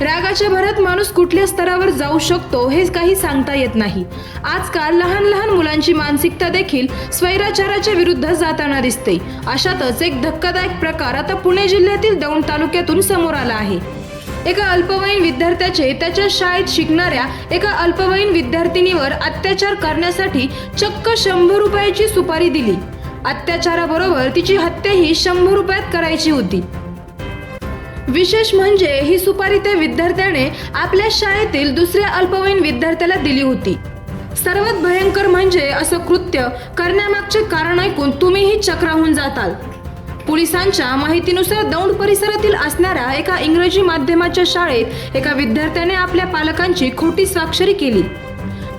रागाच्या भरात माणूस कुठल्या स्तरावर जाऊ शकतो हे काही सांगता येत नाही. आजकाल लहान लहान मुलांची मानसिकता देखील स्वैराचाराच्या विरुद्ध जाताना दिसते. अशातच एक धक्कादायक प्रकार आता पुणे जिल्ह्यातील दौंड तालुक्यातून समोर आला आहे. एका अल्पवयीन विद्यार्थ्याचे त्याच्या शाळेत शिकणाऱ्या एका अल्पवयीन विद्यार्थिनीवर अत्याचार करण्यासाठी चक्क शंभर रुपयाची सुपारी दिली. अत्याचाराबरोबर तिची हत्याही शंभर रुपयात करायची होती. विशेष म्हणजे ही सुपारी त्या विद्यार्थ्याने आपल्या शाळेतील दुसऱ्या अल्पवयीन विद्यार्थ्याला दिली होती. सर्वात भयंकर म्हणजे असं कृत्य करण्यामागचे कारण ऐकून तुम्हीही चक्राहून जाताल. पोलिसांच्या माहितीनुसार दौंड परिसरातील असणाऱ्या एका इंग्रजी माध्यमाच्या शाळेत एका विद्यार्थ्याने आपल्या पालकांची खोटी स्वाक्षरी केली.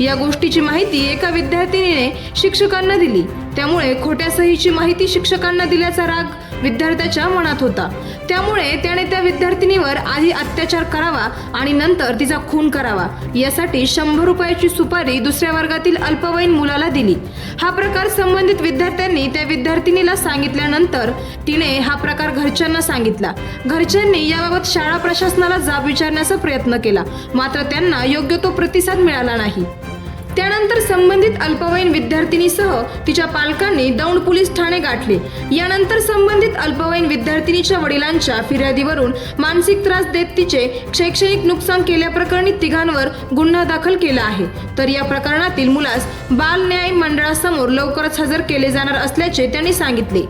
या गोष्टीची माहिती एका विद्यार्थिनीने शिक्षकांना दिली. त्यामुळे खोट्या सहीची माहिती शिक्षकांना दिल्याचा राग विद्यार्थ्याच्या मनात होता. त्यामुळे त्याने त्या विद्यार्थिनीवर आधी अत्याचार करावा आणि नंतर तिचा खून करावा. यासाठी शंभर रुपयाची सुपारी दुसऱ्या वर्गातील अल्पवयीन मुलाला दिली. हा प्रकार संबंधित विद्यार्थ्यांनी त्या विद्यार्थिनीला सांगितल्यानंतर तिने हा प्रकार घरच्यांना सांगितला. घरच्यांनी याबाबत शाळा प्रशासनाला जाब विचारण्याचा प्रयत्न केला. मात्र त्यांना योग्य तो प्रतिसाद मिळाला नाही. त्यानंतर संबंधित अल्पवयीन विद्यार्थिनीसह तिच्या पालकांनी दौंड पोलीस ठाणे गाठले. यानंतर संबंधित अल्पवयीन विद्यार्थिनीच्या वडिलांच्या फिर्यादीवरून मानसिक त्रास देत तिचे शैक्षणिक नुकसान केल्याप्रकरणी तिघांवर गुन्हा दाखल केला आहे. तर या प्रकरणातील मुलास बाल न्याय मंडळासमोर लवकरच हजर केले जाणार असल्याचे त्यांनी सांगितले.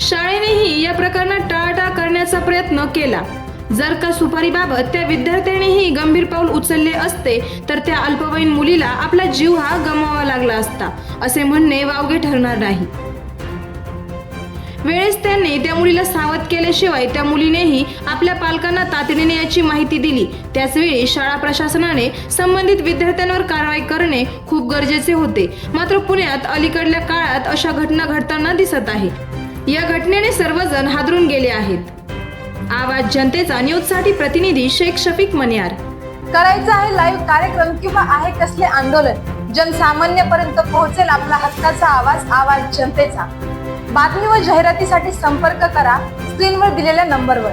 शाळेनेही या प्रकरणात टाळाटाळ करण्याचा प्रयत्न केला. जर का सुपारीबाबत त्या विद्यार्थ्यानेही गंभीर पाऊल उचलले असते तर त्या अल्पवयीन मुलीला आपला जीव हा गमवावा लागला असता असे म्हणणे वावगे ठरणार नाही. वेळेस त्यांनी त्या मुलीला सावध केल्याशिवाय त्या मुलीनेही आपल्या पालकांना तातडीने याची माहिती दिली. त्याचवेळी शाळा प्रशासनाने संबंधित विद्यार्थ्यांवर कारवाई करणे खूप गरजेचे होते. मात्र पुण्यात अलीकडल्या काळात अशा घटना घडताना दिसत आहे. या घटनेने सर्वजण हादरून गेले आहेत. आवाज जनतेचा न्यूजसाठी प्रतिनिधी शेख शफीक मनियार. करायचं आहे लाईव्ह कार्यक्रम किंवा आहे कसले आंदोलन जनसामान्यपर्यंत पोहोचेल आपला हक्काचा आवाज आवाज जनतेचा. बातमी व जाहिरातीसाठी संपर्क करा स्क्रीनवर दिलेल्या नंबरवर